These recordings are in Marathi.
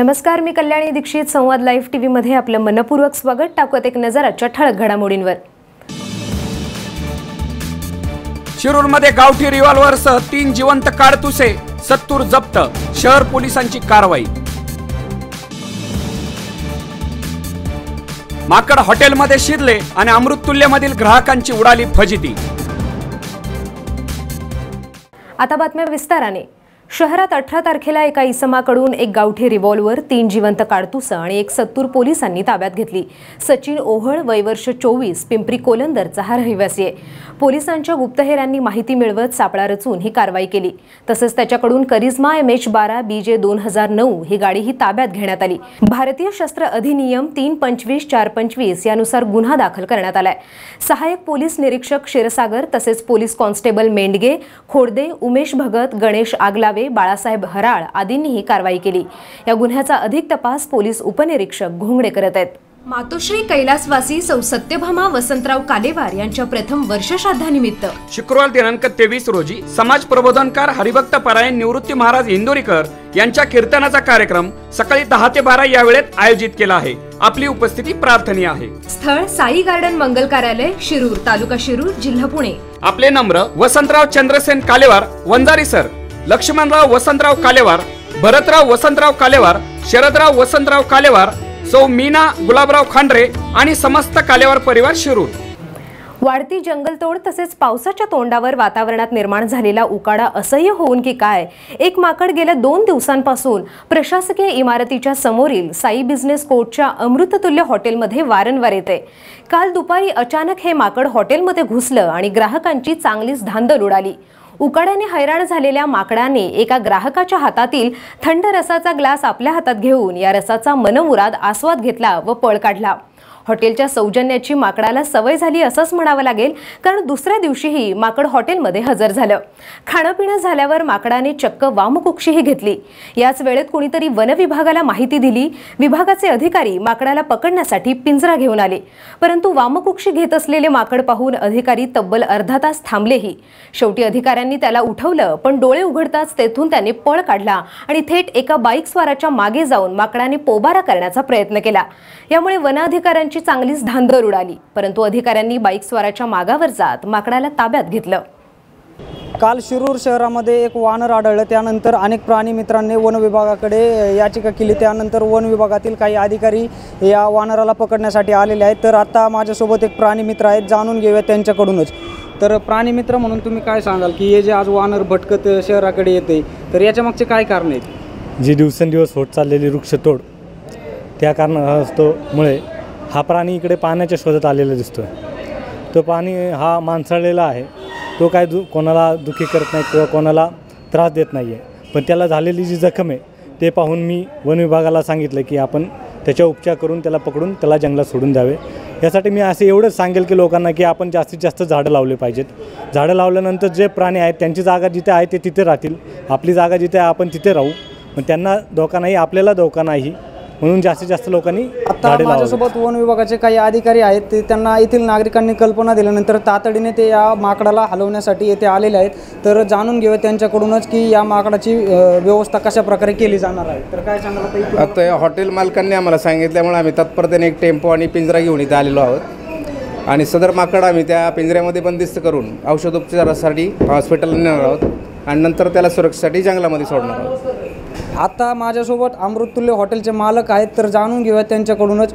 नमस्कार मी कल्याणी दीक्षित संवाद लाईव्ह टीव्ही मध्ये आपलं मनपूर्वक स्वागत. टाकत एक नजर आजच्या ठळक घडामोडींवर. शिरूरमध्ये गावठी रिव्हॉल्व्हरसह तीन जिवंत काडतुसे सत्तूर जप्त शहर पोलिसांची कारवाई. माकड हॉटेलमध्ये शिरले आणि अमृततुल्यमधील ग्राहकांची उडाली फजिती. आता बातम्या विस्ताराने. शहरात अठरा तारखेला एका इसमाकडून एक गावठी रिव्हॉल्वर तीन जिवंत काडतुसं आणि एक सत्तूर पोलिसांनी ताब्यात घेतली. सचिन ओहळ वयवर्ष चोवीस पिंपरी कोलंदरचा हा रहिवासी आहे. पोलिसांच्या गुप्तहेरांनी माहिती मिळवत सापळा रचून ही कारवाई केली. तसंच त्याच्याकडून करिझ्मा एम एच बारा बी जे दोन हजार नऊ ही गाडीही ताब्यात घेण्यात आली. भारतीय शस्त्र अधिनियम तीन पंचवीस चार पंचवीस यानुसार गुन्हा दाखल करण्यात आलाय. सहाय्यक पोलीस निरीक्षक क्षीरसागर तसेच पोलीस कॉन्स्टेबल मेंडगे खोडदे उमेश भगत गणेश आगलावे बाळासाहेब हराळ आदींनी ही कारवाई केली. या गुन्ह्याचा अधिक तपास पोलीस उपनिरीक्षक घोंगडे करत आहेत. मातोश्री कैलासवासी सौ सत्यभामा वसंतराव कालेवार यांच्या प्रथम वर्षश्राद्धानिमित्त. शुक्रवार दिनांक तेवीस रोजी समाज प्रबोधनकार हरिभक्त परायण निवृत्ती महाराज इंदोरीकर यांच्या कीर्तनाचा कार्यक्रम सकाळी दहा ते बारा या वेळेत आयोजित केला आहे. आपली उपस्थिती प्रार्थनीय आहे. स्थळ साई गार्डन मंगल कार्यालय शिरूर तालुका शिरूर जिल्हा पुणे. आपले नम्र वसंतराव चंद्रसेन कालेवार वंजारी सर. लक्ष्मणराव वसंतराव कालेवार भरतराव वसंतराव कालेवार शरदराव वसंतराव कालेवार सौ मीना गुलाबराव खांडरे आणि समस्त कालेवार परिवार शिरूर. वाढती जंगलतोड तसेच पावसाच्या तोंडावर वातावरणात निर्माण झालेला उकाडा असह्य होऊन की काय एक माकड गेल्या दोन दिवसांपासून प्रशासकीय इमारतीच्या समोरील साई बिझनेस कोर्टच्या अमृततुल्य हॉटेलमध्ये वारंवार येते. काल दुपारी अचानक हे माकड हॉटेलमध्ये घुसलं आणि ग्राहकांची चांगलीच धांदल उडाली. उकाड्याने हैराण झालेल्या माकडाने एका ग्राहकाच्या हातातील थंड रसाचा ग्लास आपल्या हातात घेऊन या रसाचा मनमुराद आस्वाद घेतला व पळ काढला. हॉटेलच्या सौजन्याची माकडाला सवय झाली असंच म्हणावं लागेल कारण दुसऱ्या दिवशीही माकड हॉटेलमध्ये हजर झालं. खाणं पिणं झाल्यावर माकडाने चक्क वामकुक्षीही घेतली. याच वेळेत कुणीतरी वनविभागाला माहिती दिली. विभागाचे अधिकारी माकडाला पकडण्यासाठी पिंजरा घेऊन आले. परंतु वामकुक्षी घेत असलेले माकड पाहून अधिकारी तब्बल अर्धा तास थांबलेही. शेवटी अधिकाऱ्यांनी त्याला उठवलं पण डोळे उघडताच तेथून त्याने पळ काढला आणि थेट एका बाईक स्वाराच्या मागे जाऊन माकडाने पोबारा करण्याचा प्रयत्न केला. यामुळे वन अधिकाऱ्यांची चांगलीच धांदर उडाली परंतु अधिकाऱ्यांनी बाईक स्वाराच्या मागावर जात माकडाला ताब्यात घेतलं. काल शिरूर शहरामध्ये एक वानर आढळलं. त्यानंतर अनेक प्राणी मित्रांनी वन विभागाकडे याचिका केली. त्यानंतर वन विभागातील काही अधिकारी या वानराला पकडण्यासाठी आलेले आहेत. तर आता माझ्यासोबत एक प्राणी मित्र आहेत. जाणून घेऊया त्यांच्याकडूनच. तर प्राणी मित्र म्हणून तुम्ही काय सांगाल की हे जे आज वानर भटकत शहराकडे येते तर याच्या मागचे काय कारण आहेत? जी दिवसेंदिवस होत चाललेली वृक्षतोड त्या कारणास्तवमुळे हा प्राणी इकडे पाण्याच्या शोधात आलेला दिसतो तो प्राणी हा माणसाळलेला आहे. तो काय दु कोणाला दुखी करत नाही किंवा कोणाला त्रास देत नाही आहे पण त्याला झालेली जी जखम आहे ते पाहून मी वन विभागाला सांगितलं की आपण त्याच्या उपचार करून त्याला पकडून त्याला जंगलात सोडून द्यावे. यासाठी मी असे एवढंच सांगेल की लोकांना की आपण जास्तीत जास्त झाडं लावले पाहिजेत. झाडं लावल्यानंतर जे प्राणी आहेत त्यांची जागा जिथे आहे ते तिथे राहतील. आपली जागा जिथे आहे आपण तिथे राहू. पण त्यांना धोका नाही आपल्याला धोका नाही. म्हणून जास्तीत जास्त लोकांनी आता माझ्यासोबत वन विभागाचे काही अधिकारी आहेत ते त्यांना येथील नागरिकांनी कल्पना दिल्यानंतर तातडीने ते या माकडाला हलवण्यासाठी येथे आलेले आहेत. तर जाणून घेऊया त्यांच्याकडूनच की या माकडाची व्यवस्था कशा प्रकारे केली जाणार आहे. तर काय सांगाल? आता या हॉटेल मालकांनी आम्हाला सांगितल्यामुळे आम्ही तत्परतेने एक टेम्पो आणि पिंजरा घेऊन इथे आलेलो आहोत. आणि सदर माकड आम्ही त्या पिंजऱ्यामध्ये बंदिस्त करून औषधोपचारासाठी हॉस्पिटलला नेणार आहोत. आणि नंतर त्याला सुरक्षेसाठी जंगलामध्ये सोडणार आहोत. आता माझ्यासोबत अमृततुल्य हॉटेलचे मालक आहेत तर जाणून घेऊया त्यांच्याकडूनच.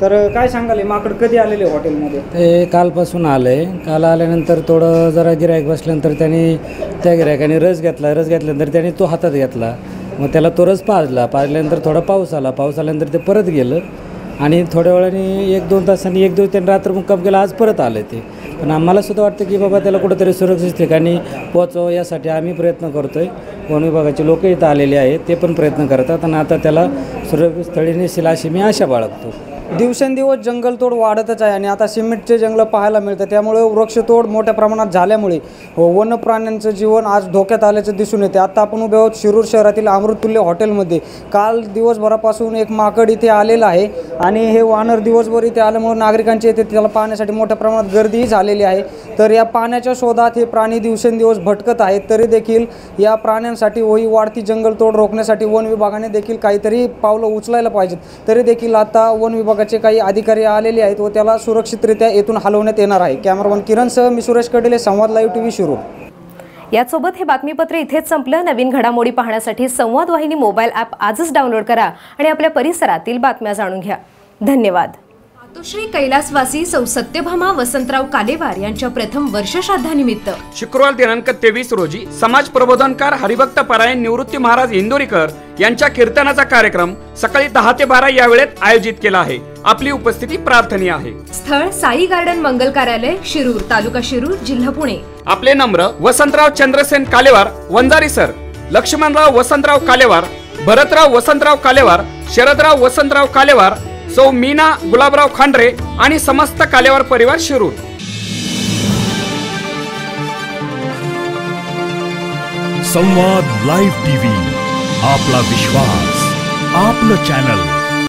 तर काय सांगाल हे माकड कधी आलेले हॉटेलमध्ये? ते कालपासून आलं. आहे काल आल्यानंतर थोडं जरा गिरायक बसल्यानंतर त्यांनी त्या गिरायकाने रस घेतला. रस घेतल्यानंतर त्याने तो हातात घेतला. मग त्याला तो रस पाजला. पाजल्यानंतर थोडा पाऊस आला. पाऊस आल्यानंतर ते परत गेलं. आणि थोड्या वेळाने एक दोन तासांनी एक दिवस त्यांनी रात्र मुक्काम केला आज परत आलं ते. पण आम्हाला सुद्धा वाटतं की बाबा त्याला कुठंतरी सुरक्षित ठिकाणी पोहोचव यासाठी आम्ही प्रयत्न करतो आहे वन विभागाचे लोक इथं आलेले आहेत ते पण प्रयत्न करतात. आणि आता त्याला सुरक्षित स्थळी नेसेल अशी मी आशा बाळगतो. दिवसेंदिवस जंगलतोड वाढतच आहे आणि आता सिमेंटचे जंगलं पाहायला मिळतं. त्यामुळे वृक्षतोड मोठ्या प्रमाणात झाल्यामुळे हो, वन प्राण्यांचं जीवन आज धोक्यात आल्याचं दिसून येते. आता आपण उभे आहोत शिरूर शहरातील अमृततुल्य हॉटेलमध्ये. काल दिवसभरापासून एक माकड इथे आलेलं आहे आणि हे वानर दिवसभर इथे आल्यामुळे नागरिकांची येथे त्याला पाहण्यासाठी मोठ्या प्रमाणात गर्दीही झालेली आहे. तर या पाण्याच्या शोधात हे प्राणी दिवसेंदिवस भटकत आहेत. तरी देखील या प्राण्यांसाठी वही वाढती जंगलतोड रोखण्यासाठी वन विभागाने देखील काहीतरी पावलं उचलायला पाहिजेत. तरी देखील आता वन विभाग विभागाचे काही अधिकारी आलेले आहेत व त्याला सुरक्षितरित्या येथून हलवण्यात येणार आहे. कॅमेरामन किरणसह मी सुरेश कडेले संवाद लाईव्ह टी व्ही सुरू यासोबत हे बातमीपत्र इथेच संपलं. नवीन घडामोडी पाहण्यासाठी संवाद वाहिनी मोबाईल ॲप आजच डाउनलोड करा आणि आपल्या परिसरातील बातम्या जाणून घ्या. धन्यवाद. मातोश्री कैलासवासी सौ सत्यभामा वसंतराव कालेवार यांच्या प्रथम वर्षश्राद्धानिमित्त. शुक्रवार दिनांक तेवीस रोजी समाज प्रबोधनकार हरिभक्त परायण निवृत्ती महाराज इंदोरीकर यांच्या कीर्तनाचा कार्यक्रम सकाळी दहा ते बारा या वेळेत आयोजित केला आहे. आपली उपस्थिती प्रार्थनीय आहे. स्थळ साई गार्डन मंगल कार्यालय शिरूर तालुका शिरूर जिल्हा पुणे. आपले नम्र वसंतराव चंद्रसेन कालेवार वंजारी सर लक्ष्मणराव वसंतराव कालेवार भरतराव वसंतराव कालेवार शरदराव वसंतराव कालेवार सौ मीना गुलाबराव खांडरे आणि समस्त कालेवार परिवार शिरूर. संवाद लाईव्ह टीव्ही आपला विश्वास आपलं चॅनल.